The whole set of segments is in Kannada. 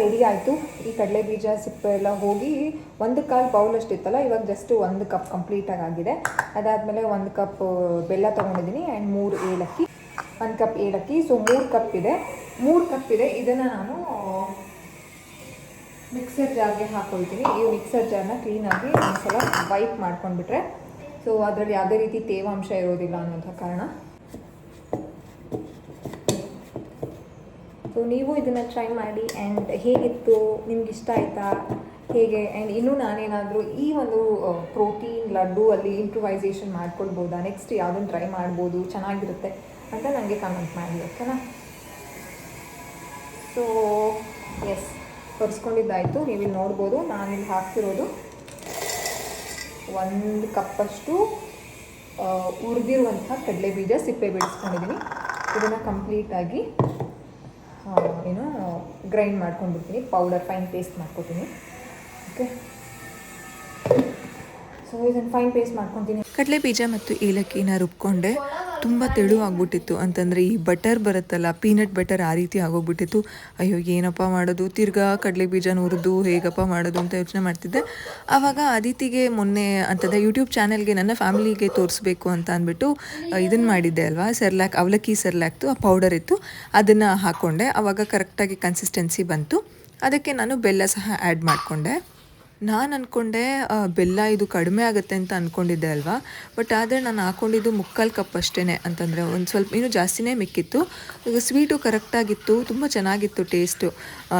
ರೆಡಿ ಆಯಿತು. ಈ ಕಡಲೆ ಬೀಜ ಸಿಪ್ಪೆ ಎಲ್ಲ ಹೋಗಿ ಒಂದು ಕಾಲು ಬೌಲ್ ಅಷ್ಟಿತ್ತಲ್ಲ ಇವಾಗ ಜಸ್ಟ್ ಒಂದು ಕಪ್ ಕಂಪ್ಲೀಟಾಗಿ ಆಗಿದೆ. ಅದಾದಮೇಲೆ ಒಂದು ಕಪ್ ಬೆಲ್ಲ ತೊಗೊಂಡಿದ್ದೀನಿ ಆ್ಯಂಡ್ ಮೂರು ಏಲಕ್ಕಿ. ಒಂದು ಕಪ್ ಏಲಕ್ಕಿ ಸೊ ಮೂರು ಕಪ್ ಇದೆ. ಮೂರು ಕಪ್ ಇದೆ. ಇದನ್ನು ನಾನು ಮಿಕ್ಸರ್ ಜಾರ್ಗೆ ಹಾಕೊಳ್ತೀನಿ. ಈ ಮಿಕ್ಸರ್ ಜಾರ್ನ ಕ್ಲೀನಾಗಿ ಒಂದು ಸಲ ವೈಪ್ ಮಾಡ್ಕೊಂಡ್ಬಿಟ್ರೆ ಸೊ ಅದರಲ್ಲಿ ಯಾವುದೇ ರೀತಿ ತೇವಾಂಶ ಇರೋದಿಲ್ಲ ಅನ್ನೋಂಥ ಕಾರಣ. ಸೊ ನೀವು ಇದನ್ನು ಟ್ರೈ ಮಾಡಿ ಆ್ಯಂಡ್ ಹೇಗಿತ್ತು? ನಿಮ್ಗೆ ಇಷ್ಟ ಆಯಿತಾ? ಹೇಗೆ? ಆ್ಯಂಡ್ ಇನ್ನೂ ನಾನೇನಾದರೂ ಈ ಒಂದು ಪ್ರೋಟೀನ್ ಲಡ್ಡು ಅಲ್ಲಿ ಇಂಪ್ರೂವೈಸೇಷನ್ ಮಾಡ್ಕೊಳ್ಬೋದಾ? ನೆಕ್ಸ್ಟ್ ಯಾವುದನ್ನು ಟ್ರೈ ಮಾಡ್ಬೋದು? ಚೆನ್ನಾಗಿರುತ್ತೆ ಅಂತ ನನಗೆ ಕಮೆಂಟ್ ಮಾಡಿ ಓಕೆನಾ ಸೊ ಎಸ್ ತರಿಸ್ಕೊಂಡಿದ್ದಾಯಿತು. ಇಲ್ಲಿ ನೋಡ್ಬೋದು, ನಾನಿಲ್ಲಿ ಹಾಕ್ತಿರೋದು ಒಂದು ಕಪ್ಪಷ್ಟು ಹುರಿದಿರುವಂಥ ಕಡಲೆ ಬೀಜ ಸಿಪ್ಪೆ ಬಿಡಿಸ್ಕೊಂಡಿದ್ದೀನಿ ಇದನ್ನು ಕಂಪ್ಲೀಟಾಗಿ ಏನು ಗ್ರೈಂಡ್ ಮಾಡ್ಕೊಂಡ್ಬಿಡ್ತೀನಿ. ಪೌಡರ್ ಫೈನ್ ಪೇಸ್ಟ್ ಮಾಡ್ಕೊತೀನಿ. ಓಕೆ ಸೊ ಇದನ್ನು ಫೈನ್ ಪೇಸ್ಟ್ ಮಾಡ್ಕೊತೀನಿ. ಕಡಲೆ ಬೀಜ ಮತ್ತು ಏಲಕ್ಕಿನ ರುಬ್ಕೊಂಡೆ. ತುಂಬ ತೆಳುವಾಗ್ಬಿಟ್ಟಿತ್ತು ಅಂತಂದರೆ ಈ ಬಟರ್ ಬರುತ್ತಲ್ಲ ಪೀನಟ್ ಬಟರ್ ಆ ರೀತಿ ಆಗೋಗ್ಬಿಟ್ಟಿತ್ತು. ಅಯ್ಯೋ, ಏನಪ್ಪ ಮಾಡೋದು? ತಿರ್ಗಾ ಕಡಲೆ ಬೀಜನ ಹುರಿದು ಹೇಗಪ್ಪ ಮಾಡೋದು ಅಂತ ಯೋಚನೆ ಮಾಡ್ತಿದ್ದೆ. ಆವಾಗ ಅದಿತಿಗೆ ಮೊನ್ನೆ ಅಂತಂದರೆ ಯೂಟ್ಯೂಬ್ ಚಾನಲ್ಗೆ ನನ್ನ ಫ್ಯಾಮಿಲಿಗೆ ತೋರಿಸ್ಬೇಕು ಅಂತ ಅಂದ್ಬಿಟ್ಟು ಇದನ್ನು ಮಾಡಿದ್ದೆ ಅಲ್ವಾ? ಸೆರ್ಲ್ಯಾಕ್ ಅವಲಕ್ಕಿ ಸೆರ್ಲ್ಯಾಕ್ತು ಆ ಪೌಡರ್ ಇತ್ತು. ಅದನ್ನು ಹಾಕ್ಕೊಂಡೆ ಆವಾಗ ಕರೆಕ್ಟಾಗಿ ಕನ್ಸಿಸ್ಟೆನ್ಸಿ ಬಂತು. ಅದಕ್ಕೆ ನಾನು ಬೆಲ್ಲ ಸಹ ಆ್ಯಡ್ ಮಾಡಿಕೊಂಡೆ. ನಾನು ಅಂದ್ಕೊಂಡೆ ಬೆಲ್ಲ ಇದು ಕಡಿಮೆ ಆಗುತ್ತೆ ಅಂತ ಅಂದ್ಕೊಂಡಿದ್ದೆ ಅಲ್ವಾ? ಬಟ್ ಆದರೆ ನಾನು ಹಾಕ್ಕೊಂಡಿದ್ದು ಮುಕ್ಕಾಲು ಕಪ್ ಅಷ್ಟೇ ಅಂತಂದರೆ ಒಂದು ಸ್ವಲ್ಪ ಇನ್ನೂ ಜಾಸ್ತಿನೇ ಮಿಕ್ಕಿತ್ತು. ಈಗ ಸ್ವೀಟು ಕರೆಕ್ಟಾಗಿತ್ತು ತುಂಬ ಚೆನ್ನಾಗಿತ್ತು ಟೇಸ್ಟು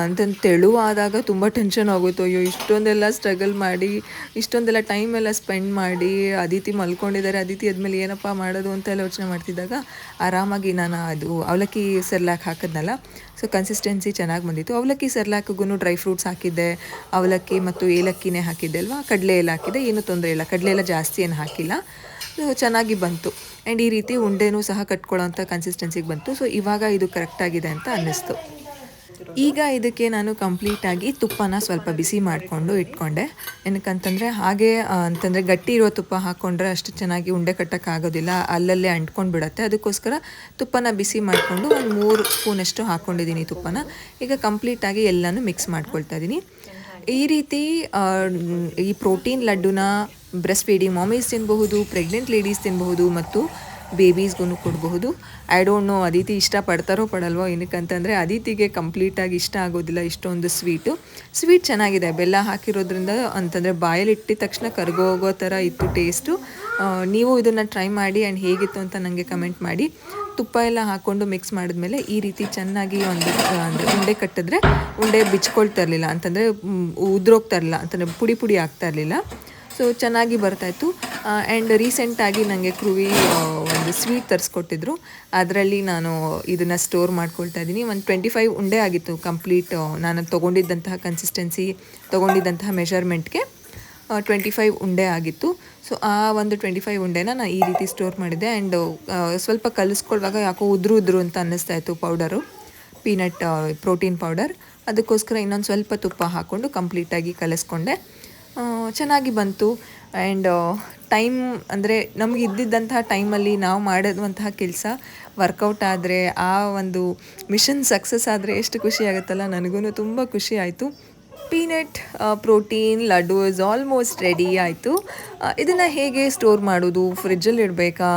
ಅಂತಂದು ತೆಳುವಾದಾಗ ತುಂಬ ಟೆನ್ಷನ್ ಆಗೋಯ್ತು. ಅಯ್ಯೋ, ಇಷ್ಟೊಂದೆಲ್ಲ ಸ್ಟ್ರಗಲ್ ಮಾಡಿ, ಇಷ್ಟೊಂದೆಲ್ಲ ಟೈಮ್ ಎಲ್ಲ ಸ್ಪೆಂಡ್ ಮಾಡಿ, ಅದಿತಿ ಮಲ್ಕೊಂಡಿದ್ದಾರೆ, ಅದಿತಿ ಆದಮೇಲೆ ಏನಪ್ಪ ಮಾಡೋದು ಅಂತ ಎಲ್ಲ ಯೋಚನೆ ಮಾಡ್ತಿದ್ದಾಗ ಆರಾಮಾಗಿ ನಾನು ಅದು ಅವಲಕ್ಕಿ ಸೆರ್ಲಾಕ್ ಹಾಕಿದ್ನಲ್ಲ. ಸೊ ಕನ್ಸಿಸ್ಟೆನ್ಸಿ ಚೆನ್ನಾಗಿ ಬಂದಿತ್ತು. ಅವಲಕ್ಕಿ ಸೆರ್ಲಾಕ್ಗೂ ಡ್ರೈ ಫ್ರೂಟ್ಸ್ ಹಾಕಿದ್ದೆ. ಅವಲಕ್ಕಿ ಮತ್ತು ಏಲಕ್ಕಿನೇ ಹಾಕಿದ್ದೆ ಅಲ್ವಾ? ಕಡಲೆ ಎಲ್ಲ ಹಾಕಿದೆ ಏನೂ ತೊಂದರೆ ಇಲ್ಲ. ಕಡಲೆ ಎಲ್ಲ ಜಾಸ್ತಿ ಏನು ಹಾಕಿಲ್ಲ. ಚೆನ್ನಾಗಿ ಬಂತು. ಆ್ಯಂಡ್ ಈ ರೀತಿ ಉಂಡೆನೂ ಸಹ ಕಟ್ಕೊಳ್ಳೋಂಥ ಕನ್ಸಿಸ್ಟೆನ್ಸಿಗೆ ಬಂತು. ಸೊ ಇವಾಗ ಇದು ಕರೆಕ್ಟಾಗಿದೆ ಅಂತ ಅನ್ನಿಸ್ತು. ಈಗ ಇದಕ್ಕೆ ನಾನು ಕಂಪ್ಲೀಟಾಗಿ ತುಪ್ಪನ ಸ್ವಲ್ಪ ಬಿಸಿ ಮಾಡಿಕೊಂಡು ಇಟ್ಕೊಂಡೆ. ಏನಕ್ಕಂತಂದರೆ, ಹಾಗೆ ಅಂತಂದರೆ ಗಟ್ಟಿ ಇರೋ ತುಪ್ಪ ಹಾಕ್ಕೊಂಡ್ರೆ ಅಷ್ಟು ಚೆನ್ನಾಗಿ ಉಂಡೆ ಕಟ್ಟೋಕ್ಕಾಗೋದಿಲ್ಲ ಅಲ್ಲಲ್ಲೇ ಅಂಟ್ಕೊಂಡು ಬಿಡುತ್ತೆ ಅದಕ್ಕೋಸ್ಕರ ತುಪ್ಪನ ಬಿಸಿ ಮಾಡಿಕೊಂಡು ಒಂದು ಮೂರು ಸ್ಪೂನಷ್ಟು ಹಾಕ್ಕೊಂಡಿದ್ದೀನಿ ತುಪ್ಪನ. ಈಗ ಕಂಪ್ಲೀಟಾಗಿ ಎಲ್ಲನೂ ಮಿಕ್ಸ್ ಮಾಡ್ಕೊಳ್ತಾ ಇದ್ದೀನಿ. ಈ ರೀತಿ ಈ ಪ್ರೋಟೀನ್ ಲಡ್ಡುನ ಬ್ರೆಸ್ಟ್ ಫೀಡಿಂಗ್ ಮಾಮೀಸ್ ತಿನ್ನಬಹುದು ಪ್ರೆಗ್ನೆಂಟ್ ಲೇಡೀಸ್ ತಿನ್ನಬಹುದು ಮತ್ತು ಬೇಬೀಸ್ಗೂ ಕೊಡಬಹುದು. ಐ ಡೋಂಟ್ ನೋ ಅದಿತಿ ಇಷ್ಟಪಡ್ತಾರೋ ಪಡಲ್ವೋ ಏನಕ್ಕಂತಂದರೆ ಅದಿತಿಗೆ ಕಂಪ್ಲೀಟಾಗಿ ಇಷ್ಟ ಆಗೋದಿಲ್ಲ ಇಷ್ಟೊಂದು ಸ್ವೀಟು. ಸ್ವೀಟ್ ಚೆನ್ನಾಗಿದೆ, ಬೆಲ್ಲ ಹಾಕಿರೋದ್ರಿಂದ ಅಂತಂದರೆ ಬಾಯಲ್ಲಿಟ್ಟಿದ ತಕ್ಷಣ ಕರ್ಗೋಗೋ ಥರ ಇತ್ತು ಟೇಸ್ಟು. ನೀವು ಇದನ್ನು ಟ್ರೈ ಮಾಡಿ ಆ್ಯಂಡ್ ಹೇಗಿತ್ತು ಅಂತ ನನಗೆ ಕಮೆಂಟ್ ಮಾಡಿ. ತುಪ್ಪ ಎಲ್ಲ ಹಾಕ್ಕೊಂಡು ಮಿಕ್ಸ್ ಮಾಡಿದ್ಮೇಲೆ ಈ ರೀತಿ ಚೆನ್ನಾಗಿ ಒಂದು ಅಂದರೆ ಉಂಡೆ ಕಟ್ಟಿದ್ರೆ ಉಂಡೆ ಬಿಚ್ಕೊಳ್ತಾ ಇರಲಿಲ್ಲ. ಅಂತಂದರೆ ಉದ್ರೋಗ್ತಾ ಇರಲಿಲ್ಲ. ಅಂತಂದರೆ ಪುಡಿ ಪುಡಿ ಆಗ್ತಾ ಇರಲಿಲ್ಲ. ಸೊ ಚೆನ್ನಾಗಿ ಬರ್ತಾಯಿತ್ತು ಆ್ಯಂಡ್ ರೀಸೆಂಟಾಗಿ ನನಗೆ ಕ್ರೂವಿ ಒಂದು ಸ್ವೀಟ್ ತರಿಸ್ಕೊಟ್ಟಿದ್ರು. ಅದರಲ್ಲಿ ನಾನು ಇದನ್ನು ಸ್ಟೋರ್ ಮಾಡ್ಕೊಳ್ತಾ ಇದ್ದೀನಿ. ಒಂದು ಟ್ವೆಂಟಿ ಫೈವ್ ಉಂಡೆ ಆಗಿತ್ತು ಕಂಪ್ಲೀಟ್ ನಾನು ತೊಗೊಂಡಿದ್ದಂತಹ ಕನ್ಸಿಸ್ಟೆನ್ಸಿ ತೊಗೊಂಡಿದ್ದಂತಹ ಮೆಷರ್ಮೆಂಟ್ಗೆ ಟ್ವೆಂಟಿ ಫೈವ್ ಉಂಡೆ ಆಗಿತ್ತು. ಸೊ ಆ ಒಂದು ಟ್ವೆಂಟಿ ಫೈವ್ ಉಂಡೆನ ನಾನು ಈ ರೀತಿ ಸ್ಟೋರ್ ಮಾಡಿದ್ದೆ ಆ್ಯಂಡ್ ಸ್ವಲ್ಪ ಕಲಿಸ್ಕೊಳ್ಳುವಾಗ ಯಾಕೋ ಉದ್ರು ಉದ್ರು ಅಂತ ಅನ್ನಿಸ್ತಾ ಇತ್ತು ಪೌಡರು ಪೀನಟ್ ಪ್ರೋಟೀನ್ ಪೌಡರ್ ಅದಕ್ಕೋಸ್ಕರ ಇನ್ನೊಂದು ಸ್ವಲ್ಪ ತುಪ್ಪ ಹಾಕ್ಕೊಂಡು ಕಂಪ್ಲೀಟಾಗಿ ಕಲಿಸ್ಕೊಂಡೆ. ಚೆನ್ನಾಗಿ ಬಂತು. ಆ್ಯಂಡ್ ಟೈಮ್ ಅಂದರೆ ನಮಗೆ ಇದ್ದಿದ್ದಂತಹ ಟೈಮಲ್ಲಿ ನಾವು ಮಾಡಿದಂತಹ ಕೆಲಸ ವರ್ಕೌಟ್ ಆದರೆ ಆ ಒಂದು ಮಿಷನ್ ಸಕ್ಸಸ್ ಆದರೆ ಎಷ್ಟು ಖುಷಿ ಆಗುತ್ತಲ್ಲ? ನನಗೂ ತುಂಬ ಖುಷಿ ಆಯಿತು. Peanut protein, laddu is almost ready ಆಯಿತು. ಇದನ್ನು ಹೇಗೆ ಸ್ಟೋರ್ ಮಾಡೋದು? ಫ್ರಿಜ್ಜಲ್ಲಿ ಇಡಬೇಕಾ?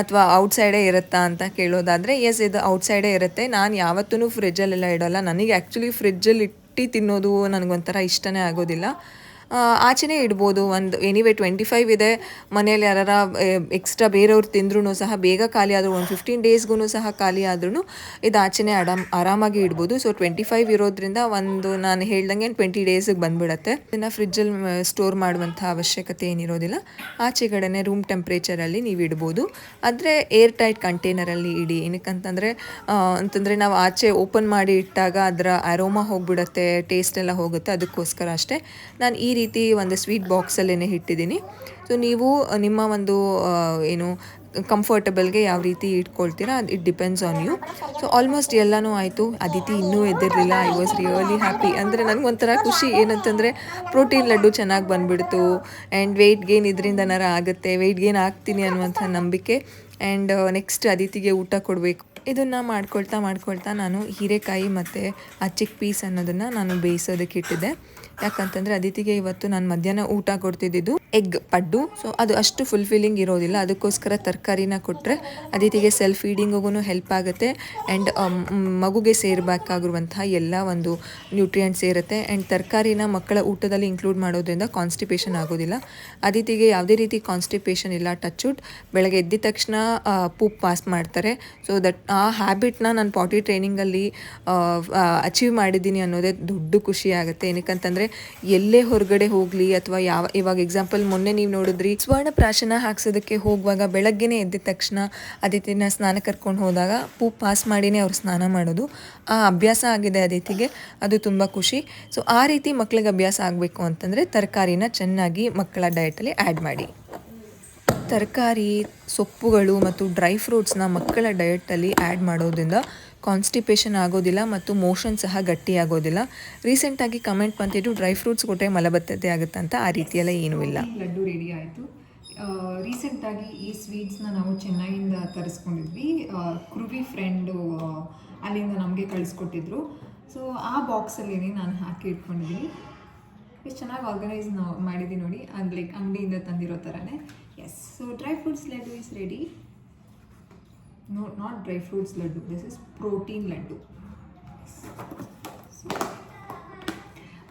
ಅಥವಾ ಔಟ್ಸೈಡೇ ಇರುತ್ತಾ ಅಂತ ಕೇಳೋದಾದರೆ ಎಸ್ ಇದು ಔಟ್ಸೈಡೇ ಇರುತ್ತೆ. ನಾನು ಯಾವತ್ತೂ ಫ್ರಿಜ್ಜಲ್ಲೆಲ್ಲ ಇಡೋಲ್ಲ. ನನಗೆ ಆ್ಯಕ್ಚುಲಿ ಫ್ರಿಜ್ಜಲ್ಲಿ ಇಟ್ಟು ತಿನ್ನೋದು ನನಗೊಂಥರ ಇಷ್ಟನೇ ಆಗೋದಿಲ್ಲ. ಆಚೆನೇ ಇಡ್ಬೋದು. ಒಂದು ಎನಿವೆ ಟ್ವೆಂಟಿ ಫೈವ್ ಇದೆ. ಮನೆಯಲ್ಲಿ ಯಾರ ಎಕ್ಸ್ಟ್ರಾ ಬೇರೆಯವ್ರು ತಿಂದ್ರೂ ಸಹ ಬೇಗ ಖಾಲಿ ಆದರೂ, ಒಂದು ಫಿಫ್ಟೀನ್ ಡೇಸ್ಗೂ ಸಹ ಖಾಲಿ ಆದ್ರೂ ಇದು ಆಚೆನೇ ಆರಾಮ್ ಆರಾಮಾಗಿ ಇಡ್ಬೋದು. ಸೊ ಟ್ವೆಂಟಿ ಫೈವ್ ಇರೋದ್ರಿಂದ ಒಂದು ನಾನು ಹೇಳ್ದಂಗೆ ಟ್ವೆಂಟಿ ಡೇಸಿಗೆ ಬಂದ್ಬಿಡತ್ತೆ. ಇದನ್ನು ಫ್ರಿಜ್ಜಲ್ಲಿ ಸ್ಟೋರ್ ಮಾಡುವಂಥ ಅವಶ್ಯಕತೆ ಏನಿರೋದಿಲ್ಲ. ಆಚೆಗಡೆನೆ ರೂಮ್ ಟೆಂಪ್ರೇಚರಲ್ಲಿ ನೀವು ಇಡ್ಬೋದು. ಆದರೆ ಏರ್ ಟೈಟ್ ಕಂಟೈನರಲ್ಲಿ ಇಡಿ. ಏನಕ್ಕಂತಂದರೆ ಅಂತಂದರೆ ನಾವು ಆಚೆ ಓಪನ್ ಮಾಡಿ ಇಟ್ಟಾಗ ಅದರ ಅರೋಮಾ ಹೋಗಿಬಿಡತ್ತೆ ಟೇಸ್ಟ್ ಎಲ್ಲ ಹೋಗುತ್ತೆ. ಅದಕ್ಕೋಸ್ಕರ ಅಷ್ಟೇ. ನಾನು ಈ ರೀತಿ ಒಂದು ಸ್ವೀಟ್ ಬಾಕ್ಸಲ್ಲೇ ಇಟ್ಟಿದ್ದೀನಿ. ಸೊ ನೀವು ನಿಮ್ಮ ಒಂದು ಏನು, ಕಂಫರ್ಟಬಲ್ಗೆ ಯಾವ ರೀತಿ ಇಟ್ಕೊಳ್ತೀರಾ, ಅದು, it depends on you. So almost ಎಲ್ಲನೂ ಆಯಿತು. ಅದಿತಿ ಇನ್ನೂ ಎದ್ದಿರಲಿಲ್ಲ. ಐ ವಾಸ್ ರಿಯಲಿ ಹ್ಯಾಪಿ ಅಂದರೆ ನನಗೊಂಥರ ಖುಷಿ. ಏನಂತಂದರೆ, ಪ್ರೋಟೀನ್ ಲಡ್ಡು ಚೆನ್ನಾಗಿ ಬಂದುಬಿಡ್ತು. ಆ್ಯಂಡ್ ವೆಯ್ಟ್ ಗೇನ್ ಇದರಿಂದನಾರ ಆಗುತ್ತೆ. ವೆಯ್ಟ್ ಗೇನ್ ಆಗ್ತೀನಿ ಅನ್ನುವಂಥ ನಂಬಿಕೆ. ಆ್ಯಂಡ್ ನೆಕ್ಸ್ಟ್ ಅದಿತಿಗೆ ಊಟ ಕೊಡಬೇಕು. ಇದನ್ನು ಮಾಡ್ಕೊಳ್ತಾ ಮಾಡ್ಕೊಳ್ತಾ ನಾನು ಹೀರೆಕಾಯಿ ಮತ್ತು ಆ ಚಿಕ್ ಪೀಸ್ ಅನ್ನೋದನ್ನು ನಾನು ಬೇಯಿಸೋದಕ್ಕೆ ಇಟ್ಟಿದ್ದೆ. ಯಾಕಂತಂದರೆ ಅದಿತಿಗೆ ಇವತ್ತು ನಾನು ಮಧ್ಯಾಹ್ನ ಊಟ ಕೊಡ್ತಿದ್ದಿದ್ದು. ಎಗ್ ಪಡ್ಡು. ಸೊ ಅದು ಅಷ್ಟು ಫುಲ್ಫಿಲ್ಲಿಂಗ್ ಇರೋದಿಲ್ಲ. ಅದಕ್ಕೋಸ್ಕರ ತರಕಾರಿನ ಕೊಟ್ಟರೆ ಅದಿತಿಗೆ ಸೆಲ್ಫ್ ಫೀಡಿಂಗಿಗೂ ಹೆಲ್ಪ್ ಆಗುತ್ತೆ. ಆ್ಯಂಡ್ ಮಗುಗೆ ಸೇರಬೇಕಾಗಿರುವಂತಹ ಎಲ್ಲ ಒಂದು ನ್ಯೂಟ್ರಿಯೆಂಟ್ಸ್ ಇರುತ್ತೆ. ಆ್ಯಂಡ್ ತರಕಾರಿನ ಮಕ್ಕಳ ಊಟದಲ್ಲಿ ಇನ್ಕ್ಲೂಡ್ ಮಾಡೋದ್ರಿಂದ ಕಾನ್ಸ್ಟಿಪೇಷನ್ ಆಗೋದಿಲ್ಲ. ಅದಿತಿಗೆ ಯಾವುದೇ ರೀತಿ ಕಾನ್ಸ್ಟಿಪೇಷನ್ ಇಲ್ಲ ಟಚ್ವುಡ್ ಬೆಳಗ್ಗೆ ಎದ್ದಿದ ತಕ್ಷಣ ಪೂಪ್ ಪಾಸ್ ಮಾಡ್ತಾರೆ. ಸೊ ದಟ್ ಆ ಹ್ಯಾಬಿಟ್ನ ನಾನು ಪಾಟಿ ಟ್ರೈನಿಂಗಲ್ಲಿ ಅಚೀವ್ ಮಾಡಿದ್ದೀನಿ ಅನ್ನೋದೇ ದೊಡ್ಡ ಖುಷಿ ಆಗುತ್ತೆ. ಏನಕ್ಕಂತಂದರೆ, ಎಲ್ಲೇ ಹೊರಗಡೆ ಹೋಗಲಿ ಅಥವಾ ಯಾವ, ಇವಾಗ ಎಕ್ಸಾಂಪಲ್ ಮೊನ್ನೆ ನೀವು ನೋಡಿದ್ರಿ, ಸ್ವರ್ಣ ಪ್ರಾಶನ ಹಾಕ್ಸೋದಕ್ಕೆ ಹೋಗುವಾಗ ಬೆಳಗ್ಗೆನೇ ಎದ್ದ ತಕ್ಷಣ ಅದಿತಿನ ಸ್ನಾನ ಕರ್ಕೊಂಡು ಹೋದಾಗ ಪೂ ಪಾಸ್ ಮಾಡಿನೇ ಅವ್ರು ಸ್ನಾನ ಮಾಡೋದು. ಆ ಅಭ್ಯಾಸ ಆಗಿದೆ ಅದಿತಿಗೆ ಅದು ತುಂಬ ಖುಷಿ. ಸೊ ಆ ರೀತಿ ಮಕ್ಕಳಿಗೆ ಅಭ್ಯಾಸ ಆಗಬೇಕು ಅಂತಂದರೆ ತರಕಾರಿನ ಚೆನ್ನಾಗಿ ಮಕ್ಕಳ ಡಯಟಲ್ಲಿ ಆ್ಯಡ್ ಮಾಡಿ. ತರಕಾರಿ, ಸೊಪ್ಪುಗಳು ಮತ್ತು ಡ್ರೈ ಫ್ರೂಟ್ಸ್ನ ಮಕ್ಕಳ ಡಯಟಲ್ಲಿ ಆ್ಯಡ್ ಮಾಡೋದ್ರಿಂದ ಕಾನ್ಸ್ಟಿಪೇಷನ್ ಆಗೋದಿಲ್ಲ ಮತ್ತು ಮೋಷನ್ ಸಹ ಗಟ್ಟಿಯಾಗೋದಿಲ್ಲ. ರೀಸೆಂಟಾಗಿ ಕಮೆಂಟ್ ಬಂತಿದ್ದು ಡ್ರೈ ಫ್ರೂಟ್ಸ್ ಕೊಟ್ಟರೆ ಮಲಬದ್ಧತೆ ಅಂತ ಆ ರೀತಿಯೆಲ್ಲ ಏನೂ ಇಲ್ಲ. ಲಡ್ಡು ರೆಡಿ ಆಯಿತು. ರೀಸೆಂಟಾಗಿ ಈ ಸ್ವೀಟ್ಸ್ನ ನಾವು ಚೆನ್ನೈಯಿಂದ ತರಿಸ್ಕೊಂಡಿದ್ವಿ. ಕೃವಿ ಫ್ರೆಂಡು ಅಲ್ಲಿಂದ ನಮಗೆ ಕಳಿಸ್ಕೊಟ್ಟಿದ್ರು. ಸೊ ಆ ಬಾಕ್ಸಲ್ಲಿ ನಾನು ಹಾಕಿ ಇಟ್ಕೊಂಡಿದ್ದೀನಿ. ಎಷ್ಟು ಚೆನ್ನಾಗಿ ಆರ್ಗನೈಸ್ ನಾವು ಮಾಡಿದ್ದೀವಿ ನೋಡಿ. ಅದು ಲೈಕ್ ಅಂಗಡಿಯಿಂದ ತಂದಿರೋ ಥರನೇ ಎಸ್ dry fruits laddu is ready. No, not dry fruits laddu. This is protein laddu. Laddu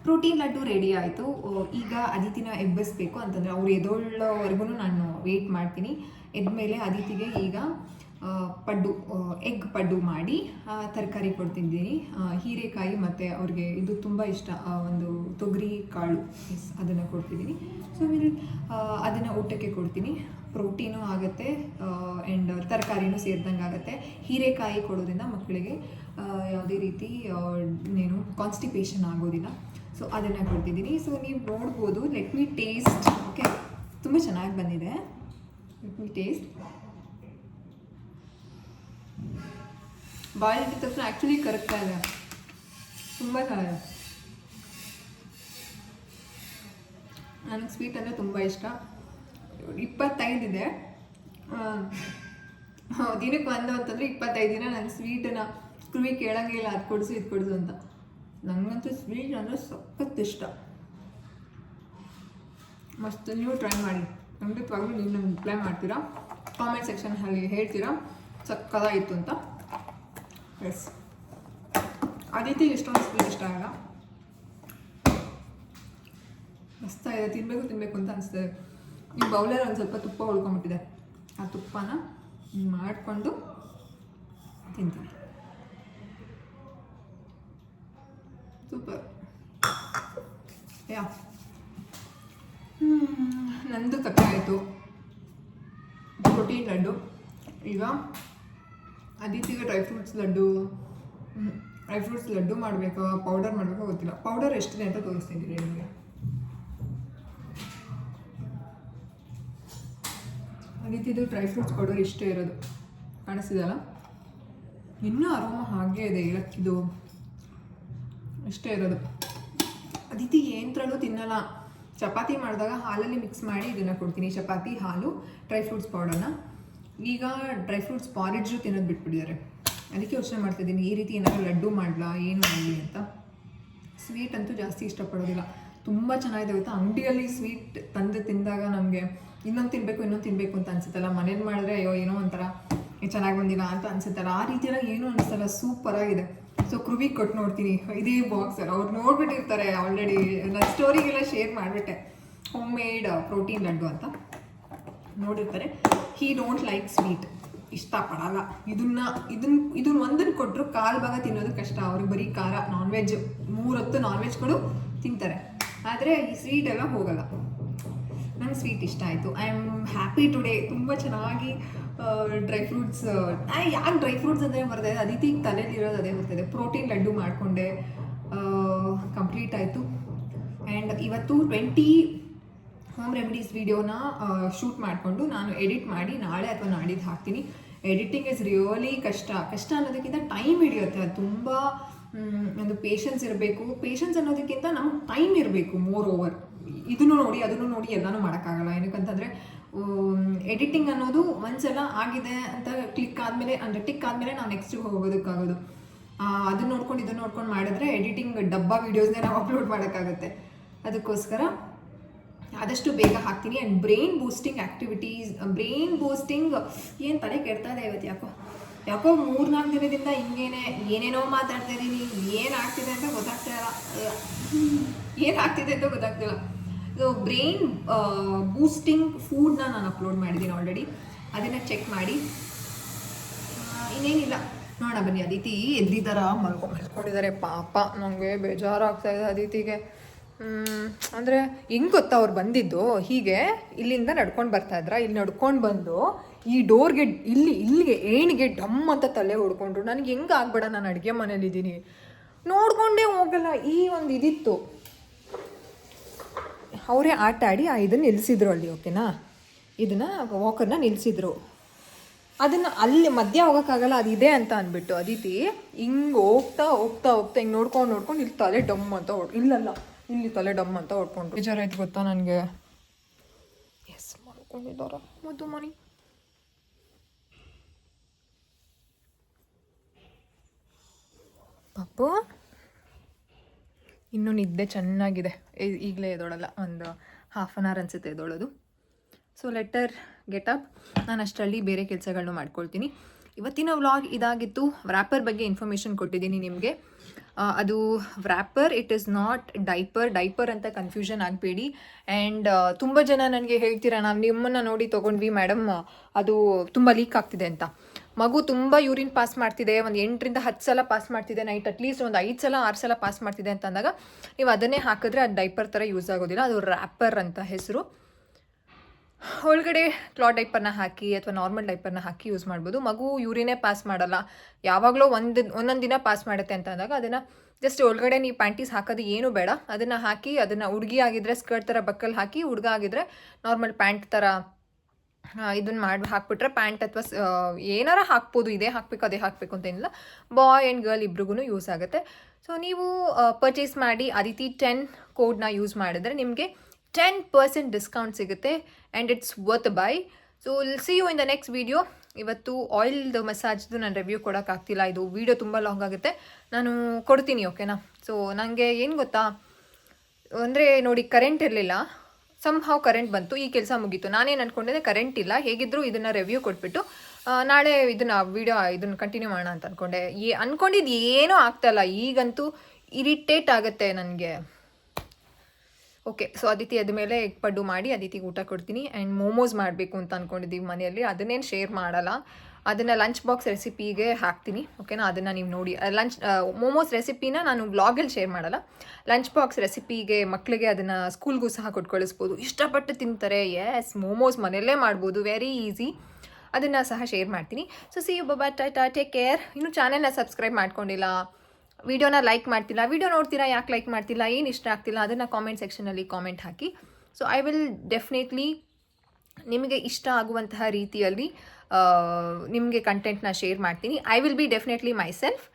protein laddu ready ಆಯಿತು ಈಗ ಅದಿತಿನ ಎಬ್ಬಿಸ್ಬೇಕು ಅಂತಂದರೆ ಅವ್ರು ಎದೊಳ್ಳೋವರೆಗೂ ನಾನು ವೆಯ್ಟ್ ಮಾಡ್ತೀನಿ ಎದ್ಮೇಲೆ ಅದಿತಿಗೆ ಈಗ ಪಡ್ಡು ಎಗ್ ಪಡ್ಡು ಮಾಡಿ ತರಕಾರಿ ಕೊಡ್ತಿದ್ದೀನಿ. ಹೀರೆಕಾಯಿ ಮತ್ತು ಅವ್ರಿಗೆ ಇದು ತುಂಬ ಇಷ್ಟ. ಒಂದು ತೊಗರಿ ಕಾಳು. ಎಸ್ ಅದನ್ನು ಕೊಡ್ತಿದ್ದೀನಿ. ಸೊ ವಿಲ್ ಅದನ್ನು ಊಟಕ್ಕೆ ಕೊಡ್ತೀನಿ. ಪ್ರೋಟೀನು ಆಗುತ್ತೆ ಆ್ಯಂಡ್ ತರಕಾರಿನೂ ಸೇರಿದಂಗೆ ಆಗುತ್ತೆ. ಹೀರೆಕಾಯಿ ಕೊಡೋದ್ರಿಂದ ಮಕ್ಕಳಿಗೆ ಯಾವುದೇ ರೀತಿ ಏನು ಕಾನ್ಸ್ಟಿಪೇಷನ್ ಆಗೋದಿಲ್ಲ. ಸೊ ಅದನ್ನು ಕೊಡ್ತಿದ್ದೀನಿ. ಸೊ ನೀವು ನೋಡ್ಬೋದು ಲೆಟ್ ಮಿ ಟೇಸ್ಟ್ ಓಕೆ ತುಂಬ ಚೆನ್ನಾಗಿ ಬಂದಿದೆ. ಲೆಟ್ ಮಿ ಟೇಸ್ಟ್ ಬಾಯಿಲ್ ಇದ್ದ ತಕ್ಷಣ ಆ್ಯಕ್ಚುಲಿ ಕರಗ್ತಾ ಇದೆ. ತುಂಬ ಚೆನ್ನಾಗಿದೆ. ನನಗೆ ಸ್ವೀಟ್ ಅಂದರೆ ತುಂಬ ಇಷ್ಟ. ಇಪ್ಪತ್ತೈದಿದೆ ದಿನಕ್ಕೆ ಒಂದು ಅಂತಂದರೆ ಇಪ್ಪತ್ತೈದು ದಿನ ನಾನು ಸ್ವೀಟನ್ನು ಕೃಮಿ ಕೇಳಂಗೇ ಇಲ್ಲ, ಅದು ಕೊಡಿಸು, ಇದು ಕೊಡಿಸು ಅಂತ. ನನಗಂತೂ ಸ್ವೀಟ್ ಅಂದರೆ ಸಖತ್ ಇಷ್ಟ. ಮಸ್ತ್, ನೀವು ಟ್ರೈ ಮಾಡಿ. ಖಂಡಿತವಾಗ್ಲೂ ನೀವು ನಮ್ಗೆ ರಿಪ್ಲೈ ಮಾಡ್ತೀರಾ? ಕಾಮೆಂಟ್ ಸೆಕ್ಷನ್ ಅಲ್ಲಿ ಹೇಳ್ತೀರಾ? ಸಕ್ಕದಾಯಿತು ಅಂತ. ಎಸ್ ಅದಿತಿ ಎಷ್ಟೊಂದು ಸ್ವೀಟ್ ಇಷ್ಟ ಆಗಲ್ಲ? ಇದೆ ತಿನ್ನಬೇಕು ತಿನ್ನಬೇಕು ಅಂತ ಅನಿಸ್ತದೆ ಈ ಬೌಲರ್ ಒಂದು ಸ್ವಲ್ಪ ತುಪ್ಪ ಉಳ್ಕೊಂಬಿಟ್ಟಿದೆ ಆ ತುಪ್ಪನ ಮಾಡಿಕೊಂಡು ತಿಂತೀನಿ. ಸೂಪರ್ ಯಾ ನಂದು ಕಥೆ ಆಯಿತು. ಪ್ರೋಟೀನ್ ಲಡ್ಡು. ಈಗ ಅದಿತಿಗೆ dry fruits laddu dry fruits laddu ಮಾಡಬೇಕಾ ಪೌಡರ್ ಮಾಡಬೇಕಾ ಗೊತ್ತಿಲ್ಲ. ಪೌಡರ್ ಎಷ್ಟಿದೆ ಅಂತ ತೋರಿಸ್ತೀನಿ ನಿಮಗೆ. ಅದಿತಿದು ಡ್ರೈ ಫ್ರೂಟ್ಸ್ ಪೌಡರ್ ಇಷ್ಟೇ ಇರೋದು. ಕಾಣಿಸ್ತಿದಲ್ಲ ಇನ್ನೂ ಅರೋಮ ಹಾಗೆ ಇದೆ, ಏಲಕ್ಕಿದು. ಇಷ್ಟೇ ಇರೋದು. ಅದಿತಿ ಏನತ್ರಲ್ಲೂ ತಿನ್ನಲ್ಲ. ಚಪಾತಿ ಮಾಡಿದಾಗ ಹಾಲಲ್ಲಿ ಮಿಕ್ಸ್ ಮಾಡಿ ಇದನ್ನು ಕೊಡ್ತೀನಿ. ಚಪಾತಿ, ಹಾಲು ಡ್ರೈ ಫ್ರೂಟ್ಸ್ ಪೌಡರ್ನ ಈಗ ಡ್ರೈ ಫ್ರೂಟ್ಸ್ ಪಾರಿಡ್ಜು ತಿನ್ನೋದು ಬಿಟ್ಬಿಟ್ಟಿದ್ದಾರೆ ಅದಕ್ಕೆ ಯೋಚನೆ ಮಾಡ್ತಿದ್ದೀನಿ, ಈ ರೀತಿ ಏನಾದರೂ ಲಡ್ಡು ಮಾಡಲಾ, ಏನು ಮಾಡಲಿ ಅಂತ. ಸ್ವೀಟ್ ಅಂತೂ ಜಾಸ್ತಿ ಇಷ್ಟಪಡೋದಿಲ್ಲ. ತುಂಬ ಚೆನ್ನಾಗಿದೆ ಗೊತ್ತಾ? ಅಂಗಡಿಯಲ್ಲಿ ಸ್ವೀಟ್ ತಂದು ತಿಂದಾಗ ನಮಗೆ ಇನ್ನೊಂದು ತಿನ್ನಬೇಕು ಇನ್ನೊಂದು ತಿನ್ನಬೇಕು ಅಂತ ಅನಿಸುತ್ತಲ್ಲ? ಮನೇಲಿ ಮಾಡಿದ್ರೆ, ಅಯ್ಯೋ, ಏನೋ ಒಂಥರ ಚೆನ್ನಾಗಿ ಬಂದಿಲ್ಲ ಅಂತ ಅನಿಸುತ್ತಲ್ಲ? ಆ ರೀತಿಯೆಲ್ಲ ಏನೂ ಅನಿಸ್ತಲ್ಲ ಸೂಪರಾಗಿದೆ ಸೊ ಕೃವಿ ಕೊಟ್ಟು ನೋಡ್ತೀನಿ, ಇದೇ ಬಾಕ್ಸ್ ಅವ್ರು ನೋಡ್ಬಿಟ್ಟಿರ್ತಾರೆ ಆಲ್ರೆಡಿ ನನ್ನ ಸ್ಟೋರಿಗೆಲ್ಲ ಶೇರ್ ಮಾಡಿಬಿಟ್ಟೆ. ಹೋಮ್ ಮೇಡ್ ಪ್ರೋಟೀನ್ ಲಡ್ಡು ಅಂತ. ನೋಡಿರ್ತಾರೆ. ಹೀ ಡೋಂಟ್ ಲೈಕ್ ಸ್ವೀಟ್ ಇಷ್ಟಪಡಲ್ಲ. ಇದನ್ನ ಇದನ್ನ ಇದನ್ನ ಒಂದನ್ನು ಕೊಟ್ಟರು ಕಾಲು ಭಾಗ ತಿನ್ನೋದು ಕಷ್ಟ. ಅವ್ರಿಗೆ ಬರೀ ಖಾರ ನಾನ್ ವೆಜ್ ಮೂರೊತ್ತು ನಾನ್ ವೆಜ್ ಕೊಡು, ತಿಂತಾರೆ. ಆದರೆ ಈ ಸ್ವೀಟ್ ಎಲ್ಲ ಹೋಗಲ್ಲ. ನಂಗೆ ಸ್ವೀಟ್ ಇಷ್ಟ ಆಯಿತು. ಐ ಆಮ್ ಹ್ಯಾಪಿ ಟುಡೇ ತುಂಬ ಚೆನ್ನಾಗಿ ಡ್ರೈ ಫ್ರೂಟ್ಸ್ ಯಾಕೆ ಡ್ರೈ ಫ್ರೂಟ್ಸ್ ಅಂದರೆ ಬರ್ತದೆ ಅದಿತಿ ತಲೆಯಲ್ಲಿರೋದು ಅದೇ ಬರ್ತದೆ ಪ್ರೋಟೀನ್ ಲಡ್ಡು ಮಾಡಿಕೊಂಡೆ. ಕಂಪ್ಲೀಟ್ ಆಯಿತು. ಆ್ಯಂಡ್ ಇವತ್ತು ಟ್ವೆಂಟಿ ಹೋಮ್ ರೆಮಿಡೀಸ್ ವಿಡಿಯೋನ ಶೂಟ್ ಮಾಡಿಕೊಂಡು ನಾನು ಎಡಿಟ್ ಮಾಡಿ ನಾಳೆ ಅಥವಾ ನಾಡಿದ್ದು ಹಾಕ್ತೀನಿ. ಎಡಿಟಿಂಗ್ ಇಸ್ ರಿಯಲಿ ಕಷ್ಟ. ಕಷ್ಟ ಅನ್ನೋದಕ್ಕಿಂತ ಟೈಮ್ ಹಿಡಿಯುತ್ತೆ. ಅದು ತುಂಬ ಒಂದು ಪೇಷನ್ಸ್ ಇರಬೇಕು. ಪೇಷನ್ಸ್ ಅನ್ನೋದಕ್ಕಿಂತ ನಮಗೆ ಟೈಮ್ ಇರಬೇಕು ಮೋರ್ ಓವರ್ ಇದನ್ನು ನೋಡಿ, ಅದನ್ನು ನೋಡಿ ಎಲ್ಲನೂ ಮಾಡೋಕ್ಕಾಗಲ್ಲ. ಏನಕ್ಕಂತಂದರೆ ಎಡಿಟಿಂಗ್ ಅನ್ನೋದು ಒಂದ್ಸಲ ಆಗಿದೆ ಅಂತ ಕ್ಲಿಕ್ ಆದಮೇಲೆ, ಅಂದರೆ ಟಿಕ್ ಆದಮೇಲೆ ನಾವು ನೆಕ್ಸ್ಟಿಗೆ ಹೋಗೋದಕ್ಕಾಗೋದು. ಅದನ್ನ ನೋಡ್ಕೊಂಡು, ಇದನ್ನು ನೋಡ್ಕೊಂಡು ಮಾಡಿದ್ರೆ ಎಡಿಟಿಂಗ್ ಡಬ್ಬಾ ವೀಡಿಯೋಸ್ನೇ ನಾವು ಅಪ್ಲೋಡ್ ಮಾಡೋಕ್ಕಾಗುತ್ತೆ. ಅದಕ್ಕೋಸ್ಕರ ಆದಷ್ಟು ಬೇಗ ಹಾಕ್ತೀನಿ. And brain boosting activities brain boosting ಏನು ತಲೆ ಕೆಡ್ತಾ ಇದೆ ಇವತ್ತು ಯಾಕೋ? ಯಾಕೋ ಮೂರ್ನಾಲ್ಕು ದಿನದಿಂದ ಹಿಂಗೇನೆ, ಏನೇನೋ ಮಾತಾಡ್ತಾ ಇದ್ದೀನಿ ಏನು ಆಗ್ತಿದೆ ಅಂತ ಗೊತ್ತಾಗ್ತಾ ಇಲ್ಲ. ಏನು ಆಗ್ತಿದೆ ಅಂತ ಗೊತ್ತಾಗ್ತಿಲ್ಲ. ಸೊ ಬ್ರೈನ್ ಬೂಸ್ಟಿಂಗ್ ಫುಡ್ನ ನಾನು ಅಪ್ಲೋಡ್ ಮಾಡಿದ್ದೀನಿ ಆಲ್ರೆಡಿ ಅದನ್ನು ಚೆಕ್ ಮಾಡಿ. ಇನ್ನೇನಿಲ್ಲ. ನೋಡೋಣ ಬನ್ನಿ. ಅದಿತಿ ಎಲ್ಲಿದ್ದಾರ ಮಲ್ಕೊ, ಮಲ್ಕೊಂಡಿದ್ದಾರೆ. ಪಾಪ ನನಗೆ ಬೇಜಾರಾಗ್ತಾ ಇದೆ ಅದಿತಿಗೆ. ಅಂದ್ರೆ ಹೆಂಗ್ ಗೊತ್ತಾ ಅವ್ರು ಬಂದಿದ್ದು? ಹೀಗೆ ಇಲ್ಲಿಂದ ನಡ್ಕೊಂಡು ಬರ್ತಾ ಇದ್ರ? ಇಲ್ಲಿ ನಡ್ಕೊಂಡು ಬಂದು ಈ ಡೋರ್ಗೆ ಇಲ್ಲಿ, ಇಲ್ಲಿಗೆ ಏಣಿಗೆ ಡಮ್ ಅಂತ ತಲೆ ಹೊಡ್ಕೊಂಡ್ರು. ನನಗೆ ಹೆಂಗ್ ಆಗ್ಬೇಡ, ನಾನು ಅಡುಗೆ ಮನೇಲಿದ್ದೀನಿ ನೋಡ್ಕೊಂಡೇ ಹೋಗಲ್ಲ, ಈ ಒಂದು ಇದಿತ್ತು. ಅವರೇ ಆಟ ಆಡಿ ಇದನ್ನ ನಿಲ್ಲಿಸಿದ್ರು ಅಲ್ಲಿ, ಓಕೆನಾ? ಇದನ್ನ ವಾಕರ್ನ ನಿಲ್ಲಿಸಿದ್ರು ಅದನ್ನ ಅಲ್ಲಿ ಮಧ್ಯ ಹೋಗೋಕ್ಕಾಗಲ್ಲ ಇದೆ ಅಂತ ಅಂದ್ಬಿಟ್ಟು ಅದಿತಿ ಹಿಂಗೆ ಹೋಗ್ತಾ ಹೋಗ್ತಾ ಹೋಗ್ತಾ ಹಿಂಗೆ ನೋಡ್ಕೊಂಡು ನೋಡ್ಕೊಂಡು ಇಲ್ಲಿ ತಲೆ ಡಮ್ ಅಂತ ಇಲ್ಲಲ್ಲ. ಇಲ್ಲಿ ತಲೆ ಡಮ್ ಅಂತ ಹೊಡ್ಕೊಂಡ್ರು. ಬೇಜಾರಾಯ್ತು ಗೊತ್ತಾ ನನಗೆ? ಎಸ್ ಮಾಡ್ಕೊಂಡಿದ್ದಾರ? ಮುದ್ದು ಮನಿ ಪಪ್ಪು ಇನ್ನೂ ನಿದ್ದೆ ಚೆನ್ನಾಗಿದೆ. ಈಗಲೇ ಎದೋಳಲ್ಲ ಒಂದು ಹಾಫ್ ಆನ್ ಅವರ್ ಅನ್ಸುತ್ತೆ ಎದೋಳೋದು. ಸೊ ಲೆಟರ್ ಗೆಟ್ ಅಪ್ ನಾನು ಅಷ್ಟರಲ್ಲಿ ಬೇರೆ ಕೆಲಸಗಳನ್ನೂ ಮಾಡ್ಕೊಳ್ತೀನಿ. ಇವತ್ತಿನ ವ್ಲಾಗ್ ಇದಾಗಿತ್ತು. ವ್ರ್ಯಾಪರ್ ಬಗ್ಗೆ ಇನ್ಫಾರ್ಮೇಷನ್ ಕೊಟ್ಟಿದ್ದೀನಿ ನಿಮಗೆ. ಅದು wrapper it is not diaper diaper ಅಂತ ಕನ್ಫ್ಯೂಷನ್ ಆಗಬೇಡಿ. ಆ್ಯಂಡ್ ತುಂಬ ಜನ ನನಗೆ ಹೇಳ್ತೀರಾ ನಾವು ನಿಮ್ಮನ್ನು ನೋಡಿ ತೊಗೊಂಡ್ವಿ ಮೇಡಮ್ ಅದು ತುಂಬ ಲೀಕ್ ಆಗ್ತಿದೆ ಅಂತ. ಮಗು ತುಂಬ ಯೂರಿನ್ ಪಾಸ್ ಮಾಡ್ತಿದೆ. ಒಂದು ಎಂಟರಿಂದ ಹತ್ತು ಸಲ ಪಾಸ್ ಮಾಡ್ತಿದೆ ನೈಟ್ ಅಟ್ಲೀಸ್ಟ್ ಒಂದು ಐದು ಸಲ, ಆರು ಸಲ ಪಾಸ್ ಮಾಡ್ತಿದೆ ಅಂತ ಅಂದಾಗ, ನೀವು ಅದನ್ನೇ ಹಾಕಿದ್ರೆ ಅದು ಡೈಪರ್ ಥರ ಯೂಸ್ ಆಗೋದಿಲ್ಲ. ಅದು ರ್ಯಾಪರ್ ಅಂತ ಹೆಸರು. ಒಳಗಡೆ ಕ್ಲಾತ್ ಡೈಪರ್ನ ಹಾಕಿ ಅಥವಾ ನಾರ್ಮಲ್ ಡೈಪರ್ನ ಹಾಕಿ ಯೂಸ್ ಮಾಡ್ಬೋದು. ಮಗು ಯೂರಿನೇ ಪಾಸ್ ಮಾಡಲ್ಲ. ಯಾವಾಗಲೂ ಒಂದು ಒಂದೊಂದು ದಿನ ಪಾಸ್ ಮಾಡುತ್ತೆ ಅಂತ ಅಂದಾಗ ಅದನ್ನು ಜಸ್ಟ್ ಒಳಗಡೆ ನೀವು ಪ್ಯಾಂಟೀಸ್ ಹಾಕೋದು ಏನು ಬೇಡ. ಅದನ್ನು ಹಾಕಿ ಅದನ್ನು ಹುಡುಗಿ ಆಗಿದ್ದರೆ ಸ್ಕರ್ಟ್ ಥರ ಬಕ್ಕಲ್ಲಿ ಹಾಕಿ ಹುಡುಗ ಆಗಿದ್ದರೆ ನಾರ್ಮಲ್ ಪ್ಯಾಂಟ್ ಥರ ಇದನ್ನು ಮಾಡಿ ಹಾಕ್ಬಿಟ್ರೆ ಪ್ಯಾಂಟ್ ಅಥವಾ ಏನಾರ ಹಾಕ್ಬೋದು. ಇದೇ ಹಾಕಬೇಕು, ಅದೇ ಹಾಕಬೇಕು ಅಂತ ಏನಿಲ್ಲ. ಬಾಯ್ ಆ್ಯಂಡ್ ಗರ್ಲ್ ಇಬ್ರಿಗೂ ಯೂಸ್ ಆಗುತ್ತೆ. ಸೊ ನೀವು ಪರ್ಚೇಸ್ ಮಾಡಿ ಅದಿತಿ ಟೆನ್ ಕೋಡ್ನ ಯೂಸ್ ಮಾಡಿದ್ರೆ ನಿಮಗೆ ಟೆನ್ ಪರ್ಸೆಂಟ್ ಡಿಸ್ಕೌಂಟ್ ಸಿಗುತ್ತೆ and it's worth buy so see you in the next video ಇವತ್ತು ಆಯಿಲ್ದು ಮಸಾಜ್ದು ನಾನು ರಿವ್ಯೂ ಕೊಡೋಕ್ಕಾಗ್ತಿಲ್ಲ ಇದು ವೀಡಿಯೋ ತುಂಬ ಲಾಂಗ್ ಆಗುತ್ತೆ. ನಾನು ಕೊಡ್ತೀನಿ ಓಕೆನಾ ಸೊ ನನಗೆ ಏನು ಗೊತ್ತಾ? ಅಂದರೆ ನೋಡಿ ಕರೆಂಟ್ ಇರಲಿಲ್ಲ. ಸಮ್ ಹಾವ್ ಕರೆಂಟ್ ಬಂತು. ಈ ಕೆಲಸ ಮುಗೀತು. ನಾನೇನು ಅಂದ್ಕೊಂಡಿದ್ದೆ ಕರೆಂಟ್ ಇಲ್ಲ. ಹೇಗಿದ್ರು ಇದನ್ನು ರಿವ್ಯೂ ಕೊಟ್ಬಿಟ್ಟು ನಾಳೆ ಇದನ್ನು ವೀಡಿಯೋ ಇದನ್ನು ಕಂಟಿನ್ಯೂ ಮಾಡೋಣ ಅಂತ ಅಂದ್ಕೊಂಡೆ ಏ ಅಂದ್ಕೊಂಡಿದ್ದು ಏನೂ ಆಗ್ತಾಯಿಲ್ಲ ಈಗಂತೂ ಇರಿಟೇಟ್ ಆಗುತ್ತೆ ನನಗೆ. ಓಕೆ ಸೊ ಅದಿತಿ ಅದ ಮೇಲೆ ಎಗ್ ಪಡ್ಡು ಮಾಡಿ ಅದಿತಿಗೆ ಊಟ ಕೊಡ್ತೀನಿ ಆ್ಯಂಡ್ ಮೋಮೋಸ್ ಮಾಡಬೇಕು ಅಂತ ಅಂದ್ಕೊಂಡಿದ್ದೀವಿ ಮನೆಯಲ್ಲಿ. ಅದನ್ನೇನು ಶೇರ್ ಮಾಡಲ್ಲ. ಅದನ್ನು ಲಂಚ್ ಬಾಕ್ಸ್ ರೆಸಿಪಿಗೆ ಹಾಕ್ತೀನಿ ಓಕೆನಾ ಅದನ್ನು ನೀವು ನೋಡಿ. ಲಂಚ್ ಮೋಮೋಸ್ ರೆಸಿಪಿನ ನಾನು ವ್ಲಾಗಲ್ಲಿ ಶೇರ್ ಮಾಡಲ್ಲ. ಲಂಚ್ ಬಾಕ್ಸ್ ರೆಸಿಪಿಗೆ ಮಕ್ಕಳಿಗೆ ಅದನ್ನು ಸ್ಕೂಲ್ಗೂ ಸಹ ಕೊಟ್ಟು ಕಳಿಸ್ಬೋದು ಇಷ್ಟಪಟ್ಟು ತಿಂತಾರೆ. ಎಸ್ ಮೋಮೋಸ್ ಮನೆಯಲ್ಲೇ ಮಾಡ್ಬೋದು. ವೆರಿ ಈಸಿ ಅದನ್ನು ಸಹ ಶೇರ್ ಮಾಡ್ತೀನಿ. ಸೊ ಸಿ ಯು ಬಬಾ ಟಾಟಾ ಟೇಕ್ ಕೇರ್ ಇನ್ನೂ ಚಾನೆಲ್ನ ಸಬ್ಸ್ಕ್ರೈಬ್ ಮಾಡ್ಕೊಂಡಿಲ್ಲ. ವಿಡಿಯೋನ ಲೈಕ್ ಮಾಡ್ತಿಲ್ಲ. ವಿಡಿಯೋ ನೋಡ್ತೀರಾ? ಯಾಕೆ ಲೈಕ್ ಮಾಡ್ತಿಲ್ಲ? ಏನು ಇಷ್ಟ ಆಗ್ತಿಲ್ಲ? ಅದನ್ನು ಕಾಮೆಂಟ್ ಸೆಕ್ಷನಲ್ಲಿ ಕಾಮೆಂಟ್ ಹಾಕಿ. ಸೊ ಐ ವಿಲ್ ಡೆಫಿನೆಟ್ಲಿ ನಿಮಗೆ ಇಷ್ಟ ಆಗುವಂತಹ ರೀತಿಯಲ್ಲಿ ನಿಮಗೆ ಕಂಟೆಂಟ್ನ ಶೇರ್ ಮಾಡ್ತೀನಿ. I will be definitely myself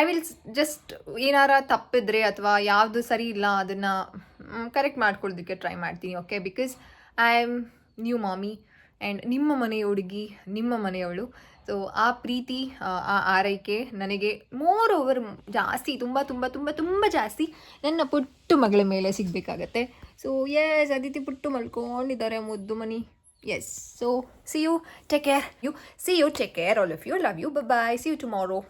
I will just ಏನಾರ ತಪ್ಪಿದ್ರೆ ಅಥವಾ ಯಾವುದು ಸರಿ ಇಲ್ಲ ಅದನ್ನು ಕರೆಕ್ಟ್ ಮಾಡ್ಕೊಳ್ಳೋದಕ್ಕೆ ಟ್ರೈ ಮಾಡ್ತೀನಿ okay because I am new mummy and ನಿಮ್ಮ ಮನೆಯ ಹುಡುಗಿ, ನಿಮ್ಮ ಮನೆಯವಳು. ಸೊ ಆ ಪ್ರೀತಿ, ಆ ಆರೈಕೆ ನನಗೆ ಮೋರ್ ಓವರ್ ಜಾಸ್ತಿ, ತುಂಬ ತುಂಬ ತುಂಬ ತುಂಬ ಜಾಸ್ತಿ ನನ್ನ ಪುಟ್ಟು ಮಗಳ ಮೇಲೆ ಸಿಗಬೇಕಾಗತ್ತೆ. ಸೊ ಎಸ್ ಅದಿತಿ ಪುಟ್ಟು ಮಲ್ಕೊಂಡಿದ್ದಾರೆ ಮುದ್ದು ಮನಿ. Yes so see you take care you see you take care all of you love you bye see you tomorrow